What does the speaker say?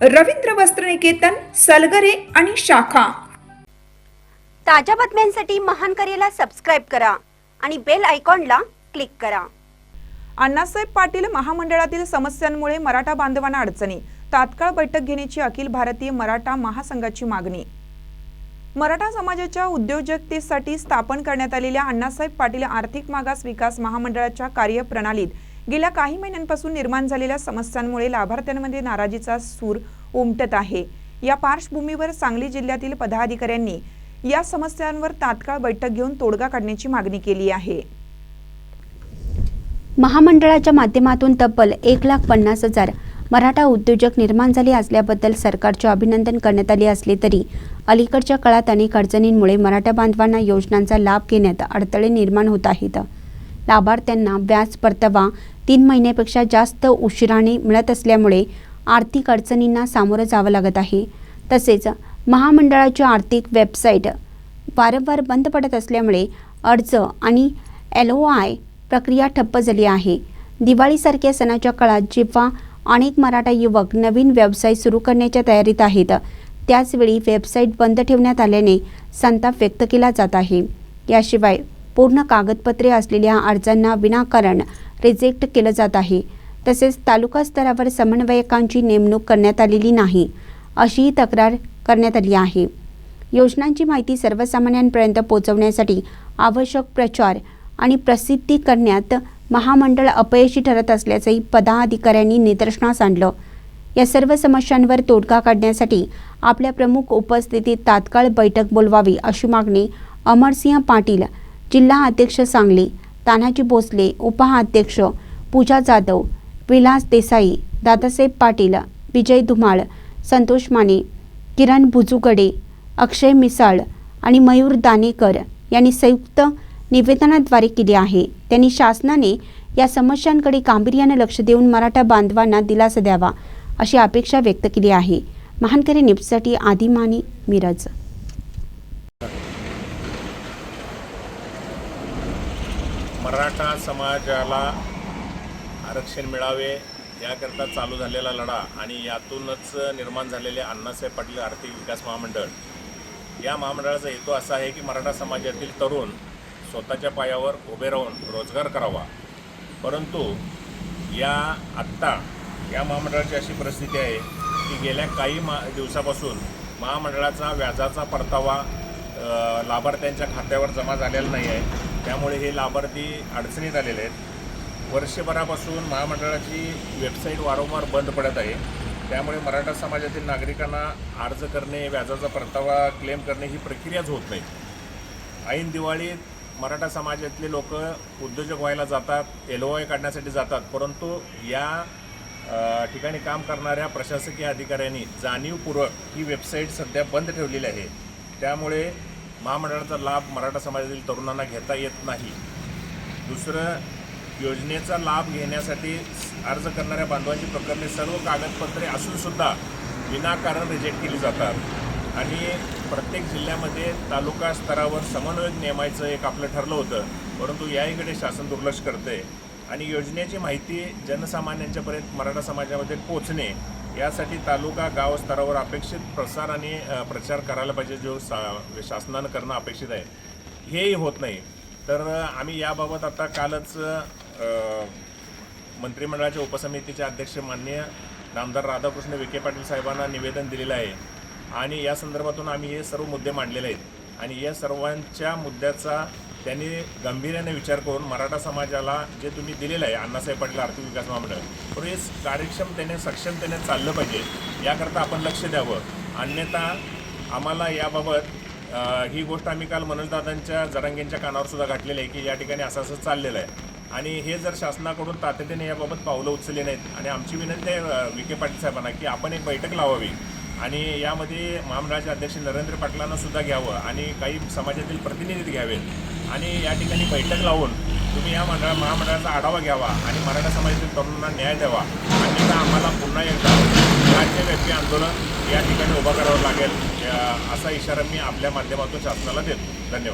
रवींद्र वस्त्रनिकेतन सलगरे आणि शाखा. ताज्या बातम्यांसाठी महान करेला सबस्क्राईब करा आणि बेल आयकॉनला क्लिक करा. अण्णासाहेब पाटील महामंडळातील समस्यांमुळे मराठा बांधवांना अडचणी. तात्काळ बैठक घेण्याची अखिल भारतीय मराठा महासंघाची मागणी. मराठा समाजाच्या उद्योजकतेसाठी स्थापन करण्यात आलेल्या अण्णासाहेब पाटील आर्थिक मागास विकास महामंडळाच्या कार्यप्रणालीत गेल्या काही महिन्यांपासून निर्माण झालेल्या समस्यांमुळे लाभार्थ्यांमध्ये नाराजीचा सूर उमटत आहे. या पार्श्वभूमीवर सांगली जिल्ह्यातील पदाधिकाऱ्यांनी या समस्यांवर तात्काळ बैठक घेऊन तोडगा काढण्याची मागणी केली आहे. महामंडळाच्या माध्यमातून तब्बल एक लाख पन्नास हजार मराठा उद्योजक निर्माण झाले असल्याबद्दल सरकारचे अभिनंदन करण्यात आले असले तरी अलीकडच्या काळात अनेक अडचणींमुळे मराठा बांधवांना योजनांचा लाभ घेण्यात अडथळे निर्माण होत आहेत. लाभार्थ्यांना व्याज परतावा. तीन महिन्यापेक्षा जास्त उशिराने मिळत असल्यामुळे आर्थिक अडचणींना सामोरं जावं लागत आहे. तसेच महामंडळाची आर्थिक वेबसाईट वारंवार बंद पडत असल्यामुळे अर्ज आणि एल ओ आय प्रक्रिया ठप्प झाली आहे. दिवाळीसारख्या सणाच्या काळात जेव्हा अनेक मराठा युवक नवीन व्यवसाय सुरू करण्याच्या तयारीत आहेत त्याचवेळी वेबसाईट बंद ठेवण्यात आल्याने संताप व्यक्त केला जात आहे. याशिवाय पूर्ण कागदपत्रे असलेल्या अर्जांना विनाकारण रिजेक्ट केलं जात आहे. तसेच तालुका स्तरावर समन्वयकांची नेमणूक करण्यात आलेली नाही अशीही तक्रार करण्यात आली आहे. योजनांची माहिती सर्वसामान्यांपर्यंत पोहोचवण्यासाठी आवश्यक प्रचार आणि प्रसिद्धी करण्यात महामंडळ अपयशी ठरत असल्याचंही पदाधिकाऱ्यांनी निदर्शनास आणलं. या सर्व समस्यांवर तोडगा काढण्यासाठी आपल्या प्रमुख उपस्थितीत तात्काळ बैठक बोलवावी अशी मागणी अमरसिंह पाटील जिल्हा अध्यक्ष सांगली तानाजी भोसले उपहाध्यक्ष पूजा जाधव विलास देसाई दादासाहेब पाटील विजय धुमाळ संतोष माने किरण भुजुगडे अक्षय मिसाळ आणि मयूर दानेकर यांनी संयुक्त निवेदनाद्वारे केले आहे. त्यांनी शासनाने या समस्यांकडे गांभीर्याने लक्ष देऊन मराठा बांधवांना दिलासा द्यावा अशी अपेक्षा व्यक्त केली आहे. महानकरी न्यूजसाठी आदिमानी मिरज. मराठा समाजाला आरक्षण मिळावे याकरता चालू झालेला लढा आणि यातूनच निर्माण झालेले अण्णासाहेब पाटील आर्थिक विकास महामंडळ. या महामंडळाचा हेतू असा आहे की मराठा समाजातील तरुण स्वतःच्या पायावर उभे राहून रोजगार करावा. परंतु या आत्ता या महामंडळाची अशी परिस्थिती आहे की गेल्या काही मा दिवसापासून महामंडळाचा व्याजाचा परतावा लाभार्थ्यांच्या खात्यावर जमा झालेला नाही आहे. त्यामुळे हे लाभार्थी अडचणीत आलेले आहेत. वर्षभरापासून महामंडळाची वेबसाईट वारंवार बंद पडत आहे. त्यामुळे मराठा समाजातील नागरिकांना अर्ज करणे व्याजाचा परतावा क्लेम करणे ही प्रक्रियाच होत नाही. ऐन दिवाळीत मराठा समाजातले लोक उद्योजक व्हायला जातात एल ओ आय काढण्यासाठी जातात. परंतु या ठिकाणी काम करणाऱ्या प्रशासकीय अधिकाऱ्यांनी जाणीवपूर्वक ही वेबसाईट सध्या बंद ठेवलेली आहे. त्यामुळे महामंडळाचा लाभ मराठा समाजातील तरुणांना घेता येत नाही. दुसरं योजनेचा लाभ घेण्यासाठी अर्ज करणाऱ्या बांधवांची प्रकरणे सर्व कागदपत्रे असूनसुद्धा विनाकारण रिजेक्ट केली जातात. आणि प्रत्येक जिल्ह्यामध्ये तालुका स्तरावर समन्वयक नेमायचं एक आपलं ठरलं होतं. परंतु याहीकडे शासन दुर्लक्ष करते आणि योजनेची माहिती जनसामान्यांच्यापर्यंत मराठा समाजामध्ये पोचणे यासाठी तालुका गाव स्तरावर अपेक्षित प्रसार आणि प्रचार करायला पाहिजे जो सा शासनानं करणं अपेक्षित आहे. हेही होत नाही. तर आम्ही याबाबत आता कालच मंत्रिमंडळाच्या उपसमितीचे अध्यक्ष माननीय नामदार राधाकृष्ण विखे पाटील साहेबांना निवेदन दिलेलं आहे. आणि या संदर्भातून आम्ही हे सर्व मुद्दे मांडलेले आहेत. आणि या सर्वांच्या मुद्द्याचा त्यांनी गांभीर्याने विचार करून मराठा समाजाला जे तुम्ही दिलेलं आहे अण्णासाहेब पाटील आर्थिक विकास महामंडळ पण हे कार्यक्षमतेने सक्षमतेने चाललं पाहिजे याकरता आपण लक्ष द्यावं. अन्यथा आम्हाला याबाबत ही गोष्ट आम्ही काल मनोजदादांच्या जरांगेंच्या कानावर सुद्धा घातलेली आहे की या ठिकाणी असं असं चाललेलं आहे. आणि हे जर शासनाकडून तातडीने याबाबत पावलं उचलली नाहीत आणि आमची विनंती आहे विखे पाटील साहेबांना की आपण एक बैठक लावावी. आणि यामध्ये महामंडळाचे अध्यक्ष नरेंद्र पाटलांना सुद्धा घ्यावं आणि काही समाजातील प्रतिनिधी घ्यावेत. आणि या ठिकाणी बैठक लावून तुम्ही या मंडळा महामंडळाचा आढावा घ्यावा आणि मराठा समाजातील तरुणांना न्याय द्यावा. आणि आम्हाला पुन्हा एकदा राज्यव्यापी आंदोलन या ठिकाणी उभं करावं लागेल. असा इशारा मी आपल्या माध्यमातून शासनाला देतो. धन्यवाद.